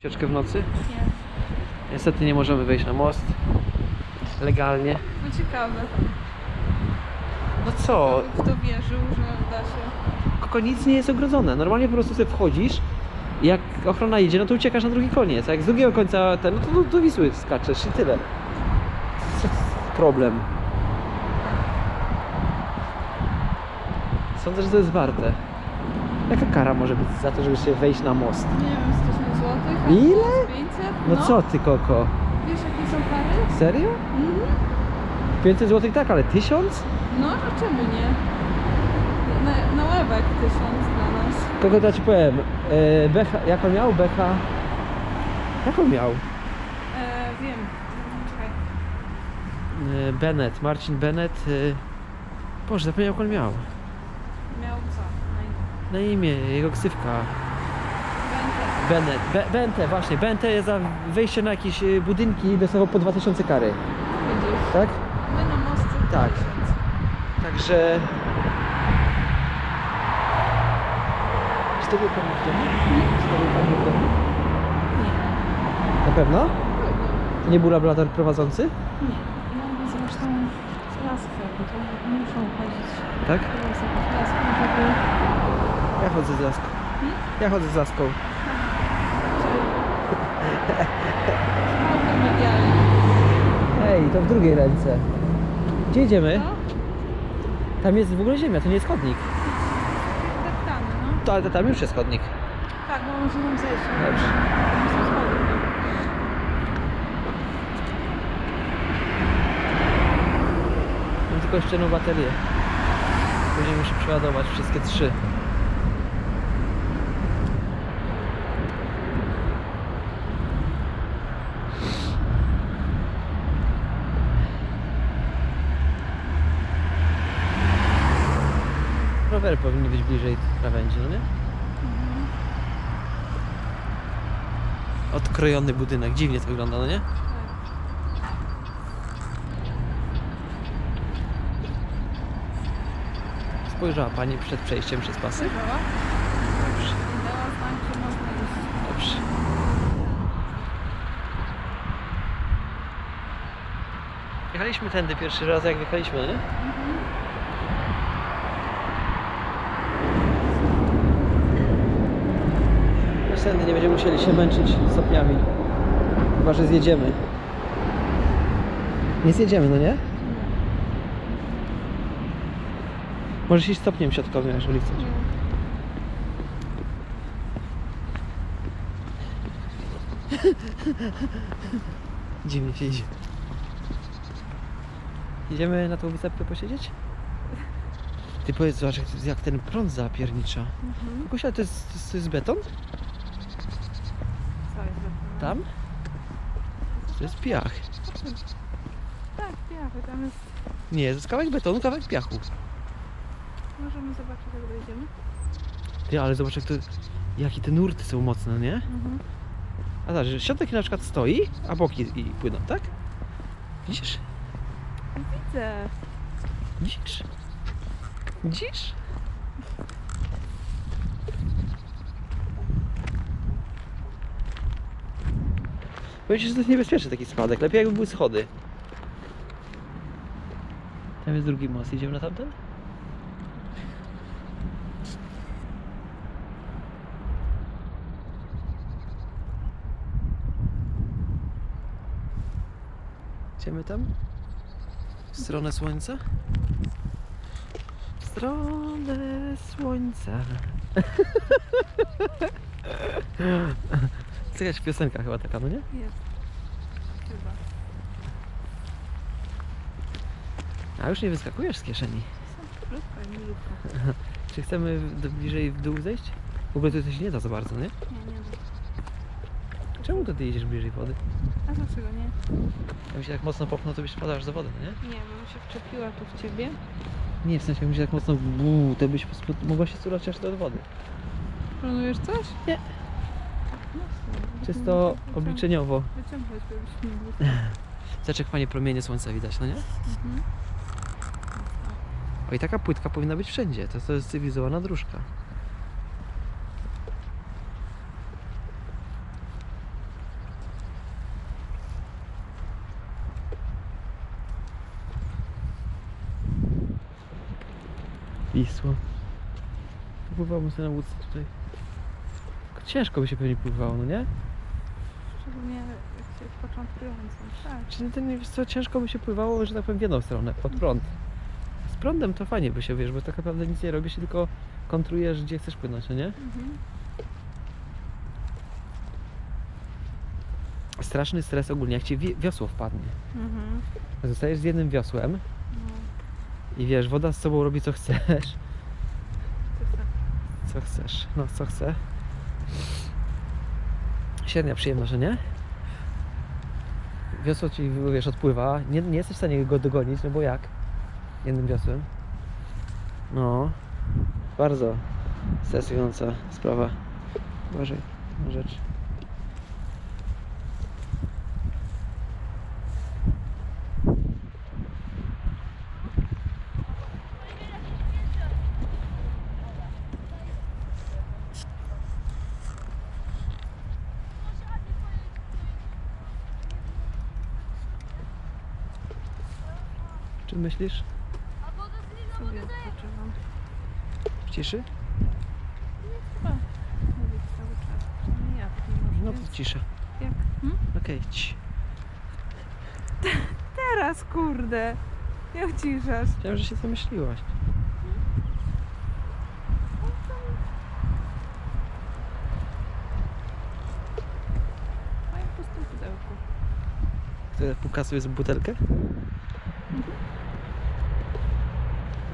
Ucieczkę w nocy? Nie. Niestety nie możemy wejść na most. Legalnie. No ciekawe. No co? Kto wierzył, że da się. Koko nic nie jest ogrodzone. Normalnie po prostu sobie wchodzisz i jak ochrona idzie, no to uciekasz na drugi koniec. A jak z drugiego końca ten, no to do, do Wisły skaczesz i tyle. Problem? Sądzę, że to jest warte. Jaka kara może być za to, żeby się wejść na most? Nie wiem, 100 zł? Ile? 500? No, co ty, Koko? Wiesz, jakie są kary? Serio? Mhm. 500 zł tak, ale 1000? No, a czemu nie? Na, na łebek 1000 dla nas. Kogo to ja ci powiem? E, Becha, jak on miał? Becha. Jak on miał? E, wiem. Czekaj. E, Bennett, Marcin Bennett. E, Boże, zapomniał jak on miał. Miał co? Na imię. Na imię, jego ksywka. Będę. Bennett. Be, Bente, właśnie. Bente za wejście na jakieś e, budynki dostawał po 2000 kary. Widzisz? Tak? My na mostce Tak. 1000. Także... Czy to był pan w domu? Czy to był pan w domu? Nie. Na pewno? To nie był laborator prowadzący? Nie. Mamy zresztą laskę, bo to muszą chodzić. Tak? Teraz laskę, żeby... Ja chodzę z laską. Ja chodzę z laską. Ej, to w drugiej ręce. Gdzie idziemy? No, Tam jest w ogóle ziemia, to nie jest chodnik. deptany, no. To, ale tam już jest chodnik. Tak, bo może nam zejść. Dobrze. Tam są schody. Mam tylko jeszcze jedną baterię. Później muszę przeładować wszystkie trzy. Rowery powinny być bliżej krawędzi, no nie? Odkrojony budynek, dziwnie to wygląda, no nie? Spojrzała Pani przed przejściem przez pasy? Dobrze. I dała znak, że można iść. Dobrze. Jechaliśmy tędy pierwszy raz, jak wjechaliśmy, no nie? Już nie będziemy musieli się męczyć stopniami. Chyba, że zjedziemy. Nie zjedziemy, no nie? Możesz iść stopniem siatkowym, jeżeli chcesz. Dziwnie się idzie. Idziemy na tą wysepkę posiedzieć? Ty powiedz, zobacz jak, jak ten prąd zapiernicza. Mhm. Jest, to jest, to jest beton? Tam? To jest piach. Tak, piachy, tam jest... Nie, to jest kawałek betonu, kawałek piachu. Możemy zobaczyć, jak dojdziemy. Ty, ale zobacz jak to, jakie te nurty są mocne, nie? Mhm. A zobacz, że środek na przykład stoi, a boki i płyną, tak? Widzisz? Widzę. Widzisz? Widzisz? Powiem ci, że to jest niebezpieczny taki spadek. Lepiej jakby były schody. Tam jest drugi most. Idziemy na tamten? Idziemy tam? W stronę słońca? W stronę słońca. To jakaś piosenka chyba taka, no nie? Jest. Chyba. A już nie wyskakujesz z kieszeni. Krótka i milutko. Czy chcemy do, bliżej w dół zejść? W ogóle to się nie da za bardzo, nie? Nie, nie da. Czemu to ty idziesz bliżej wody? A dlaczego nie? Jak się tak mocno popchnął, to byś wpadasz do wody, no nie? Nie, bym się wczepiła tu w ciebie. Nie, w sensie mi się tak mocno buu, to byś mogła się sturać aż do wody. Planujesz coś? Nie. No, co? czysto obliczeniowo. Wyciągać, Zaczek promienie słońca widać, no nie? Mhm. O i taka płytka powinna być wszędzie. To, to jest cywilizowana dróżka. Wisło. Pływałbym sobie na łódce tutaj. Ciężko by się pewnie pływało, no nie? Początkującym. Tak. Czy to nie wiesz co, ciężko by się pływało, że tak powiem w jedną stronę, pod prąd. Z prądem to fajnie by się, wiesz, bo tak naprawdę nic nie robisz, tylko kontrujesz gdzie chcesz płynąć, no nie? Mhm. Straszny stres ogólnie, jak ci wi- wiosło wpadnie. Mhm. Zostajesz z jednym wiosłem No, i wiesz, woda z sobą robi co chcesz. Co chcesz, no co chcę. Średnia przyjemność, że nie? Wiosło ci, wiesz, odpływa, nie, nie jesteś w stanie go dogonić, no bo jak? Jednym wiosłem. No, bardzo stresująca sprawa. Uważaj rzecz. Czy myślisz? Sobie odpoczywam. W ciszy? Chyba mówić cały czas. Nie ja, nie No to cisza. Jak? Hmm? Okej, ci. Teraz, kurde. Nie uciszasz. Chciałem, że się zamyśliłaś. A ja po prostu pudełku. Puka sobie z butelkę?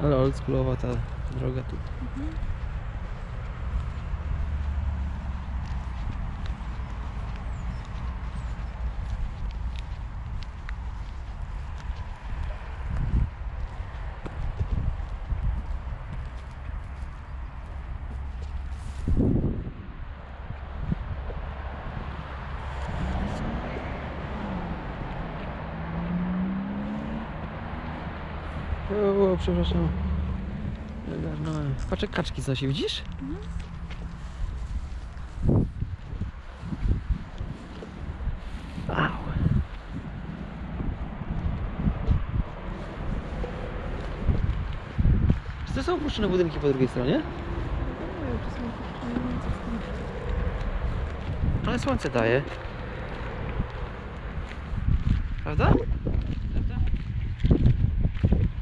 Ale oldschoolowa ta droga tu. Mhm. O, przepraszam. Ogarnąłem. Patrz jak kaczki znosi, widzisz? Mhm. Czy to są opuszczone budynki po drugiej stronie? Ale słońce daje. Prawda?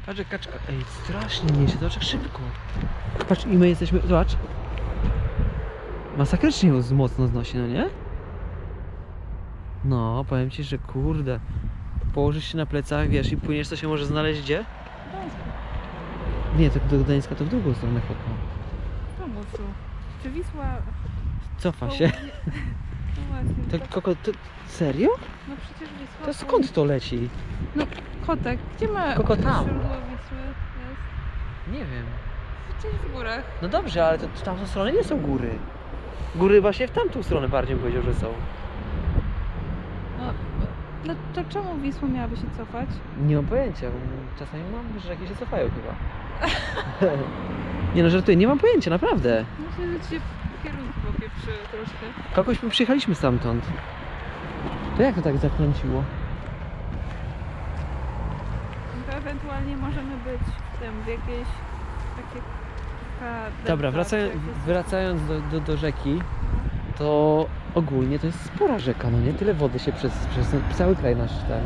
Patrz jak kaczka. Ej, strasznie niesie, zobacz jak szybko. Patrz i my jesteśmy, zobacz. Masakrycznie ją mocno znosi, no nie? No, powiem ci, że kurde. Położysz się na plecach, wiesz, i płyniesz, to się może znaleźć gdzie? Nie, to do Gdańska to w drugą stronę chodno. Pomysł. Czy Wisła... Cofa się. No właśnie. To tak- koko, to serio? No przecież Wisła... To skąd to leci? Kotek. Gdzie ma Koko tam. źródło Wisły? Jest? Nie wiem. Gdzieś w górach. No dobrze, ale to w tamtą stronę nie są góry. Góry właśnie w tamtą stronę bardziej bym powiedział, że są. No, no to czemu Wisła miałaby się cofać? Nie mam pojęcia. bo Czasami mam, że jakieś się cofają chyba. nie no, żartuję, nie mam pojęcia, naprawdę. Myślę, że ci się troszkę. Kogoś my przyjechaliśmy stamtąd. To jak to tak zakręciło? To ewentualnie możemy być w tym, w jakiejś takie... taka Dobra, delta, wracając, czy jakieś- wracając do, do, do rzeki, to ogólnie to jest spora rzeka, no nie? Tyle wody się przez, przez cały kraj nasz ten...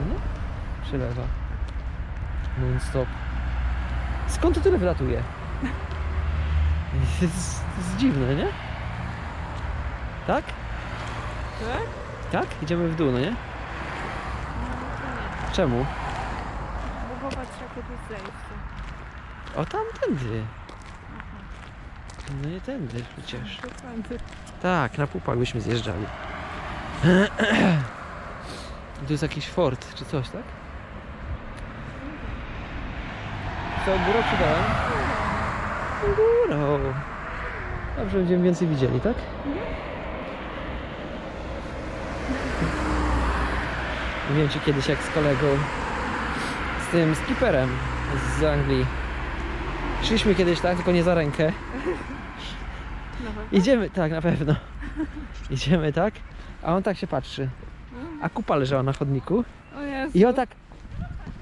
No nie? Przelewa. Non stop. Skąd to tyle wylatuje? To jest dziwne, nie? Tak? Tak? Tak? Idziemy w dół, no nie? No. Czemu? Bo popatrz, jakie tu zejście. O, tamtędy. Aha. No nie tędy przecież. Tędy. Tak, na pupach byśmy zjeżdżali. Tu jest jakiś fort czy coś, tak? Co, górą czy dołem? Górą. Dobrze, będziemy więcej widzieli, tak? Mówiłem ci kiedyś jak z kolegą, z tym skipperem z Anglii. Szliśmy kiedyś, tak? Tylko nie za rękę. Idziemy, tak, na pewno. Idziemy, tak? A on tak się patrzy. A kupa leżała na chodniku. O Jezu. I on tak.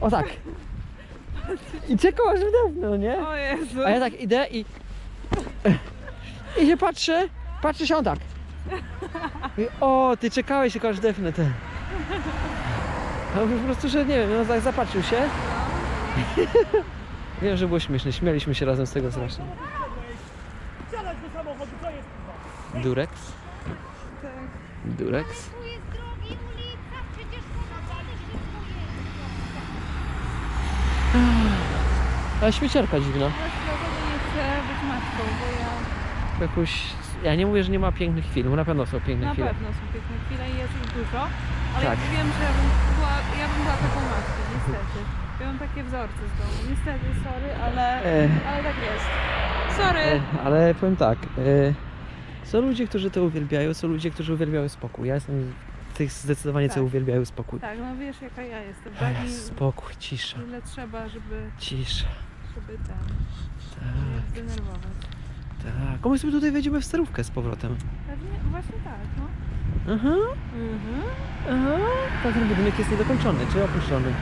O tak. I czekał aż wdepnę, no nie? O Jezu. A ja tak idę i... I się patrzę, patrzę się on tak. I, o, ty czekałeś tylko aż defnę ten. On po prostu, że nie wiem, no tak zapatrzył się. Wiem, że było śmieszne, śmialiśmy się razem z tego strasznie. Wsiadać do samochodu, co jest? Durex. Durex. Tu jest drogi ulica, przecież to naprawdę szybko jest. Ale śmieciarka dziwna. Dlatego nie chcę być matką, bo ja Jakoś... Ja nie mówię, że nie ma pięknych chwil, bo na pewno są piękne na chwile. pewno są piękne chwile i jest ich dużo, ale Tak. wiem, że ja bym była, ja bym była taką matką, niestety. Ja mam takie wzorce z domu. Niestety, sorry, ale, E. ale tak jest. Sorry. E, Ale powiem tak, e, są ludzie, którzy to uwielbiają, są ludzie, którzy uwielbiają spokój. Ja jestem z tych zdecydowanie, co Tak. uwielbiają spokój. Tak, no wiesz jaka ja jestem, tak? ja, I spokój, cisza, ile trzeba, żeby, cisza. żeby ten, Tak, nie zdenerwować. Tak. My sobie tutaj wejdziemy w sterówkę z powrotem. Pewnie, właśnie tak, no. Aha, Mhm. aha. Tak, ten budynek jest niedokończony, czy opuszczony?